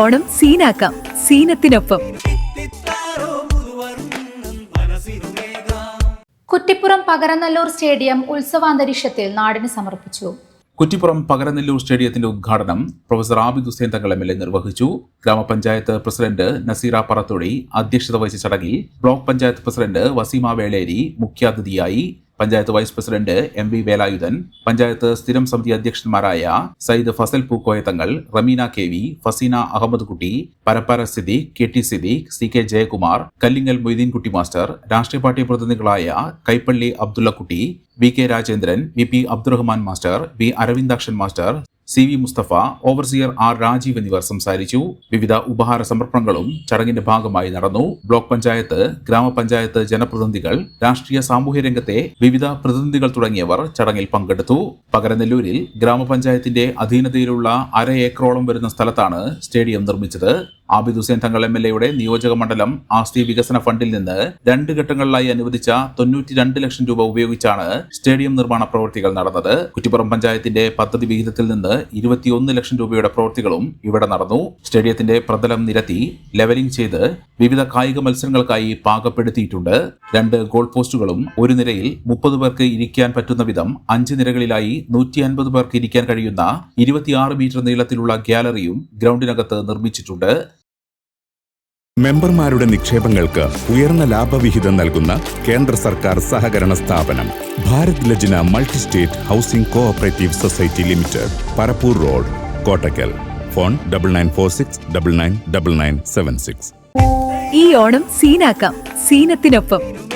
ഓണം സീനാക്കാം. സീനത്തിനൊപ്പം. കുറ്റിപ്പുറം പകരനല്ലൂർ സ്റ്റേഡിയം ഉത്സവാന്തരീക്ഷത്തിൽ നാടിന് സമർപ്പിച്ചു. കുറ്റിപ്പുറം പകരനെല്ലൂർ സ്റ്റേഡിയത്തിന്റെ ഉദ്ഘാടനം professor Abid Hussain Thangal M L A നിർവഹിച്ചു. ഗ്രാമപഞ്ചായത്ത് പ്രസിഡന്റ് നസീറ പറത്തൊടി അധ്യക്ഷത വഹിച്ച ചടങ്ങിൽ ബ്ലോക്ക് പഞ്ചായത്ത് പ്രസിഡന്റ് വസീമ വേളേരി മുഖ്യാതിഥിയായി panchayat vice president M V Velayudhan panchayat സ്ഥിരം സമിതി അധ്യക്ഷന്മാരായ Sayyid Fazal Pookoya Thangal Rameena K V Fazeena Ahammed Kutty Parappara Siddique K T Siddique C K Jayakumar Kallingal Moideenkutty master രാഷ്ട്രീയ party പ്രതിനിധികളായ Kaippally Abdulla Kutty V K Rajendran V P Abdurahman master V Aravindakshan master C V Mustafa overseer R Rajeev എന്നിവർ സംസാരിച്ചു. വിവിധ ഉപഹാര സമർപ്പണങ്ങളും ചടങ്ങിന്റെ ഭാഗമായി നടന്നു. Block panchayat ഗ്രാമപഞ്ചായത്ത് ജനപ്രതിനിധികൾ രാഷ്ട്രീയ സാമൂഹ്യ രംഗത്തെ വിവിധ പ്രതിനിധികൾ തുടങ്ങിയവർ ചടങ്ങിൽ പങ്കെടുത്തു. പകരനെല്ലൂരിൽ ഗ്രാമപഞ്ചായത്തിന്റെ അധീനതയിലുള്ള അര ഏക്കറോളം വരുന്ന സ്ഥലത്താണ് സ്റ്റേഡിയം നിർമ്മിച്ചത്. ആബിദ് ഹുസൈൻ തങ്ങൾ എം എൽ എയുടെ നിയോജക മണ്ഡലം ആസ്തി വികസന ഫണ്ടിൽ നിന്ന് രണ്ട് ഘട്ടങ്ങളിലായി അനുവദിച്ച തൊണ്ണൂറ്റി രണ്ട് ലക്ഷം രൂപ ഉപയോഗിച്ചാണ് സ്റ്റേഡിയം നിർമ്മാണ പ്രവൃത്തികൾ നടന്നത്. കുറ്റിപ്പുറം പഞ്ചായത്തിന്റെ പദ്ധതി വിഹിതത്തിൽ നിന്ന് ഇരുപത്തിയൊന്ന് ലക്ഷം രൂപയുടെ പ്രവൃത്തികളും ഇവിടെ നടന്നു. സ്റ്റേഡിയത്തിന്റെ പ്രതലം നിരത്തി ലെവലിംഗ് ചെയ്ത് വിവിധ കായിക മത്സരങ്ങൾക്കായി പാകപ്പെടുത്തിയിട്ടുണ്ട്. രണ്ട് ഗോൾ പോസ്റ്റുകളും ഒരു നിരയിൽ മുപ്പത് പേർക്ക് ഇരിക്കാൻ പറ്റുന്ന വിധം അഞ്ച് നിരകളിലായി നൂറ്റി അൻപത് പേർക്ക് ഇരിക്കാൻ കഴിയുന്ന ഇരുപത്തിയാറ് മീറ്റർ നീളത്തിലുള്ള ഗ്യാലറിയും ഗ്രൗണ്ടിനകത്ത് നിർമ്മിച്ചിട്ടുണ്ട്. മെമ്പർമാരുടെ നിക്ഷേപങ്ങൾക്ക് ഉയർന്ന ലാഭവിഹിതം നൽകുന്ന കേന്ദ്ര സർക്കാർ സഹകരണ സ്ഥാപനം Bharat Lajna multi state housing cooperative society limited Parappur road Kottakkal phone double nine four six double nine double nine seven six ഈ ഓണം സീനാക്കാം. സീനത്തിനൊപ്പം.